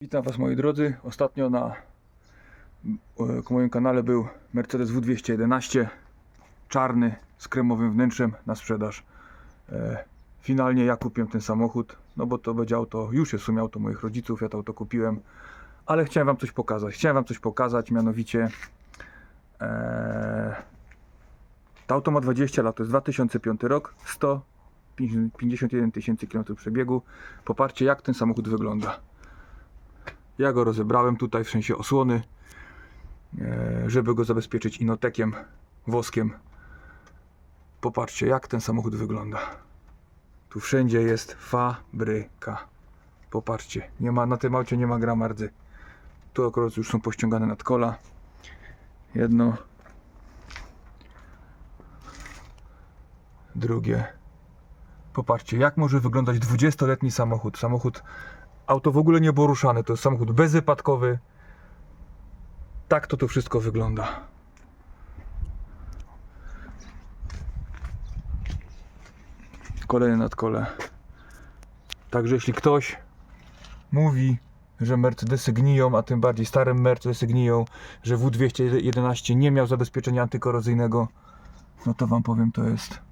Witam Was moi drodzy. Ostatnio na e, moim kanale był Mercedes W211 czarny z kremowym wnętrzem na sprzedaż. E, Finalnie ja kupiłem ten samochód, no bo to będzie auto, już jest w sumie auto moich rodziców, ja to auto kupiłem, ale chciałem Wam coś pokazać. Chciałem Wam coś pokazać, mianowicie e, to auto ma 20 lat, to jest 2005 rok, 151 tysięcy km przebiegu. Popatrzcie jak ten samochód wygląda. Ja go rozebrałem tutaj w sensie osłony, e, żeby go zabezpieczyć inotekiem, woskiem. Popatrzcie, jak ten samochód wygląda. Tu wszędzie jest fabryka. Popatrzcie, nie ma, na tym aucie nie ma grama rdzy. Tu akurat już są pościągane nadkola. Jedno. Drugie. Popatrzcie, jak może wyglądać 20-letni samochód. Samochód Auto w ogóle nie było ruszane, to jest samochód bezwypadkowy. Tak to to wszystko wygląda. Kolejne nadkole. Także jeśli ktoś mówi, że Mercedesy gniją, a tym bardziej stare Mercedesy gniją, że W211 nie miał zabezpieczenia antykorozyjnego, no to wam powiem, to jest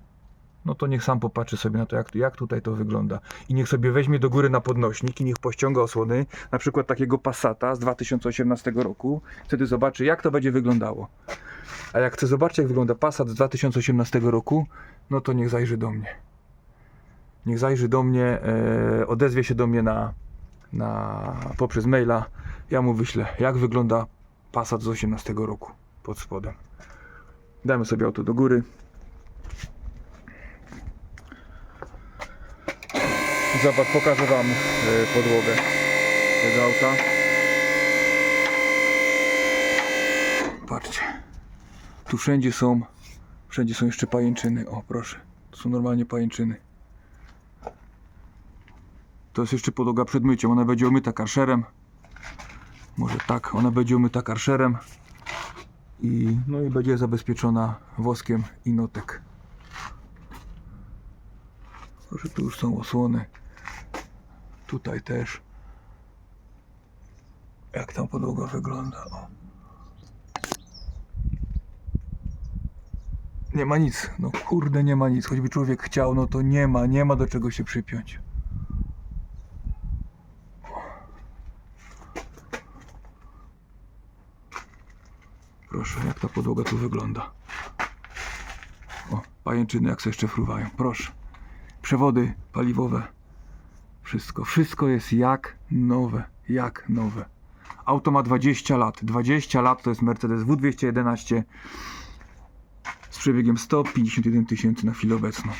no to niech sam popatrzy sobie na to, jak, jak tutaj to wygląda. I niech sobie weźmie do góry na podnośnik i niech pościąga osłony, na przykład takiego Passata z 2018 roku. Wtedy zobaczy, jak to będzie wyglądało. A jak chce zobaczyć, jak wygląda Passat z 2018 roku, no to niech zajrzy do mnie. Niech zajrzy do mnie, e, odezwie się do mnie na, na, poprzez maila. Ja mu wyślę, jak wygląda Passat z 18 roku pod spodem. Damy sobie auto do góry. Zobacz, pokażę Wam e, podłogę tego auta. Patrzcie. Tu wszędzie są, wszędzie są jeszcze pajęczyny. O, proszę. To są normalnie pajęczyny. To jest jeszcze podłoga przed myciem. Ona będzie umyta karszerem. Może tak, ona będzie umyta karszerem. I, no i będzie zabezpieczona woskiem i notek. Proszę, tu już są osłony. Tutaj też. Jak tam podłoga wygląda. O. Nie ma nic. No kurde, nie ma nic. Choćby człowiek chciał, no to nie ma, nie ma do czego się przypiąć. Proszę, jak ta podłoga tu wygląda. O, pajęczyny jak sobie jeszcze fruwają. Proszę. Przewody paliwowe. Wszystko, wszystko jest jak nowe, jak nowe. Auto ma 20 lat. 20 lat to jest Mercedes W211 z przebiegiem 151 tysięcy na chwilę obecną.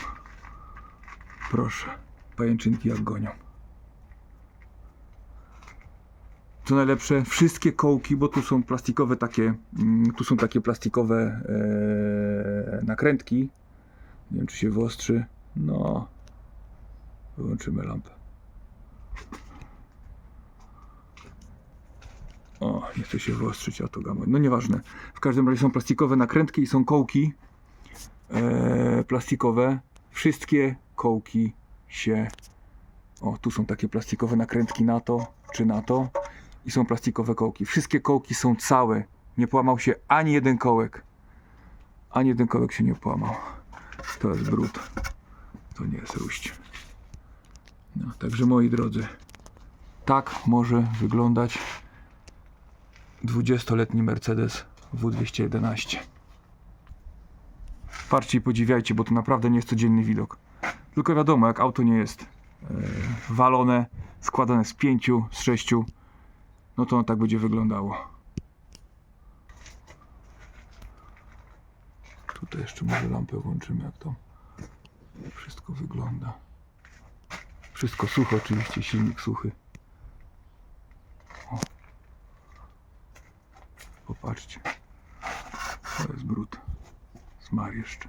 Proszę, pajęczynki jak gonią. Co najlepsze, wszystkie kołki, bo tu są plastikowe takie, mm, tu są takie plastikowe e, nakrętki. Nie wiem, czy się wyostrzy. No, wyłączymy lampę. O, nie chce się wyostrzyć, a to gamma. No nieważne. W każdym razie są plastikowe nakrętki i są kołki e, plastikowe. Wszystkie kołki się. O, tu są takie plastikowe nakrętki na to czy na to. I są plastikowe kołki. Wszystkie kołki są całe. Nie połamał się ani jeden kołek. Ani jeden kołek się nie połamał. To jest brud. To nie jest ruść. No, także moi drodzy, tak może wyglądać 20-letni Mercedes W211. Patrzcie i podziwiajcie, bo to naprawdę nie jest codzienny widok. Tylko wiadomo, jak auto nie jest e, walone, składane z pięciu, z sześciu, no to on tak będzie wyglądało. Tutaj jeszcze może lampę włączymy, jak to wszystko wygląda. Wszystko suche oczywiście, silnik suchy. Popatrzcie. To jest brud. Zmar jeszcze.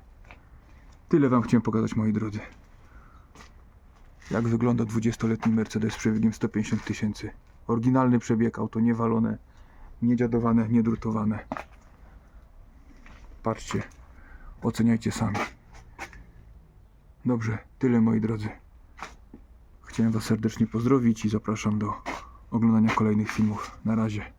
Tyle wam chciałem pokazać moi drodzy. Jak wygląda 20-letni Mercedes z przebiegiem 150 tysięcy. Oryginalny przebieg, auto niewalone, niedziadowane, niedrutowane. Patrzcie. Oceniajcie sami. Dobrze, tyle moi drodzy. Chciałem Was serdecznie pozdrowić i zapraszam do oglądania kolejnych filmów. Na razie.